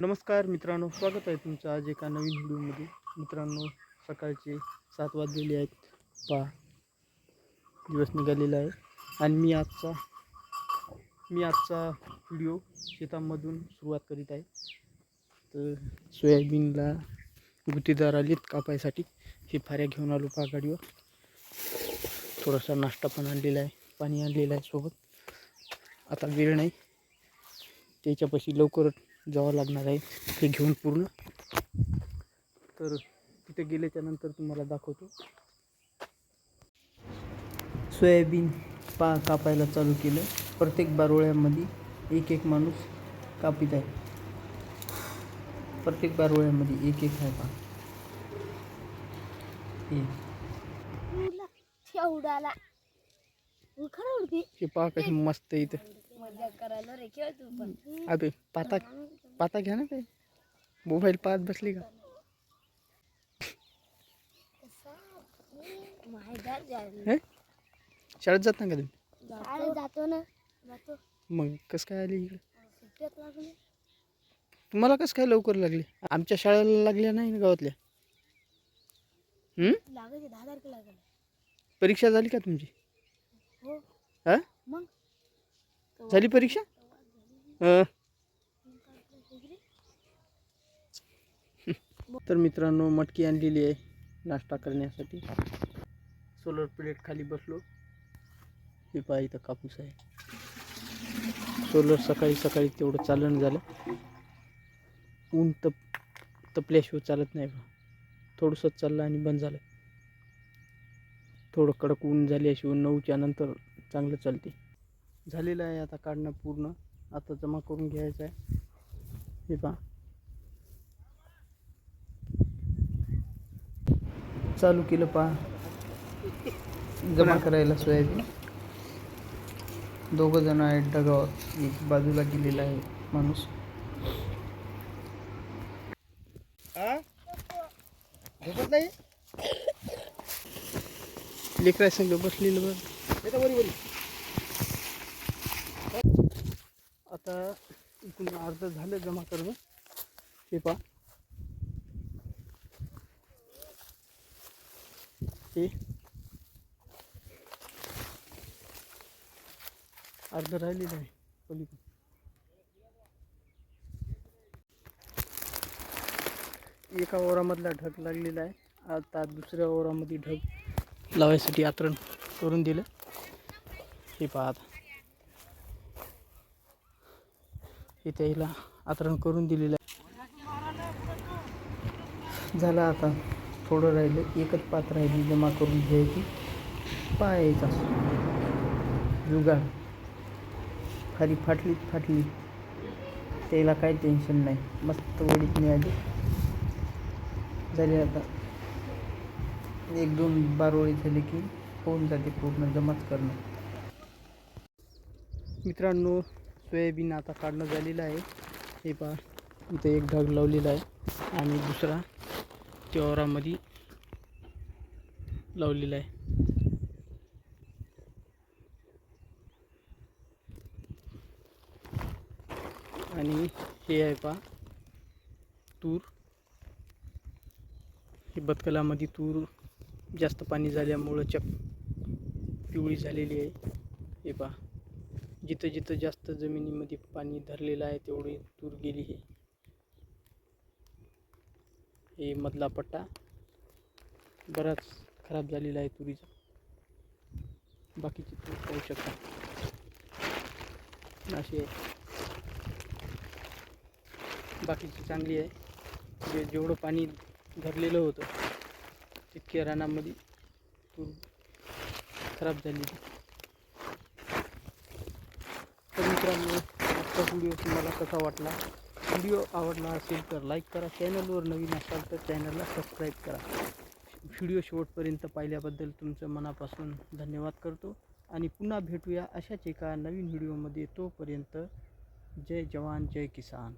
नमस्कार मित्रांनो स्वागत आहे तुमचं आज एका नवीन व्हिडिओमध्ये. मित्रांनो सकाळचे सात वाजलेले आहेत. पहा दिवस निघालेला आहे. आणि मी आजचा मी आजचा व्हिडिओ शेतामधून सुरुवात करीत आहे. तर सोयाबीनला गुतीदार आलीत कापायसाठी. हे फाऱ्या घेऊन आलो पहा गाडीवर थोडासा नाश्ता पण आणलेला आहे. पाणी आणलेलं आहे सोबत. आता वेळ नाही. त्याच्यापाशी लवकर जावं लागणार आहे हे घेऊन पूर्ण. तर तिथे गेल्याच्यानंतर तुम्हाला दाखवतो. सोयाबीन पा कापायला चालू केलं. प्रत्येक बारोळ्यामध्ये एक एक माणूस कापित आहे. प्रत्येक बारोळ्यामध्ये एक एक आहे पा हे. हे पहा कशी मस्त इथं. मजा करायला रे खेळ तू पण. अबे पाता पाता घ्या ना काय मोबाईल पाहत बसली का? माहिती हे? शाळेत जात ना का तुम्ही? जातो ना जातो. मग कसं काय आली इकडे? सुट्ट्यात लागले. तुम्हाला कसं काय लवकर लागली? आमच्या शाळेला लागल्या नाही ना गावातल्या? हं? लागायचे दहा तारखेला लागले. परीक्षा झाली का तुमची? हो. हा? झाली परीक्षा? तर मित्रांनो मटकी आणलेली आहे नाश्ता करण्यासाठी. सोलर प्लेट खाली बसलो. हे पहा इथं कापूस आहे. सोलर सकाळी सकाळी तेवढं चालन झालं. ऊन तप तपल्याशिवाय चालत नाही बा थोडंसंच चाललं आणि बंद झालं. थोडं कडक ऊन झाल्याशिवाय नऊच्या नंतर चांगलं चालते. झालेलं आहे आता काढणं पूर्ण. आता जमा करून घ्यायचं आहे. हे पहा. चालू केलं पहा. जमा करायला सोयाबीन दोघं जण आहेत डगावर एक बाजूला गेलेला आहे माणूस. झोपत नाही? लेकरा संग बसलेलं बरं आता इकडून अर्ध झालं जमा करणं. हे पहा. हे. अर्ध राहिलेलं आहे पलीकडून एका ओरामधला ढग लागलेला आहे. आता दुसऱ्या ओरामध्ये ढग लावायसाठी आतरण करून दिलं. हे पाहता इथे हे आतरण करून दिलेलं आहे. झालं आता थोडं राहिलं एकच पात्र राहिली जमा करून घ्यायची. पाहायचा जुगाड. खाली फाटलीत फाटली. त्याला काही टेन्शन नाही. मस्त वडीत मिळाली. झाली आता. एक दोन बारोळी झाली की होऊन जाते पूर्ण जमाच करणं. मित्रांनो सोयाबीन आता काढणं झालेलं आहे. हे पहा इथे एक ढग लावलेला आहे आणि दुसरा चौरामध्ये लावलेला आहे. आणि हे आहे पहा तूर. हे बदकलामध्ये तूर जास्त पाणी झाल्यामुळं चक पिवळी झालेली आहे. हे पहा. जिथं जिथं जास्त जमिनीमध्ये पाणी धरलेलं आहे तेवढी दूर गेली हे. मधला पट्टा बराच खराब झालेला आहे तुरीचा. बाकीची तूर पाहू शकता. अशी आहे बाकीची चांगली आहे. जे जेवढं पाणी धरलेलं होतं तितक्या रानामध्ये तूर खराब झालेली तर मित्रांनो आजचा व्हिडिओ तुम्हाला कसा वाटला? व्हिडिओ आवडला असेल तर लाईक करा. चॅनलवर नवीन असाल तर चॅनलला सबस्क्राईब करा. व्हिडिओ शेवटपर्यंत पाहिल्याबद्दल तुमचं मनापासून धन्यवाद करतो. आणि पुन्हा भेटूया अशाच एका नवीन व्हिडिओमध्ये तोपर्यंत जय जवान जय किसान.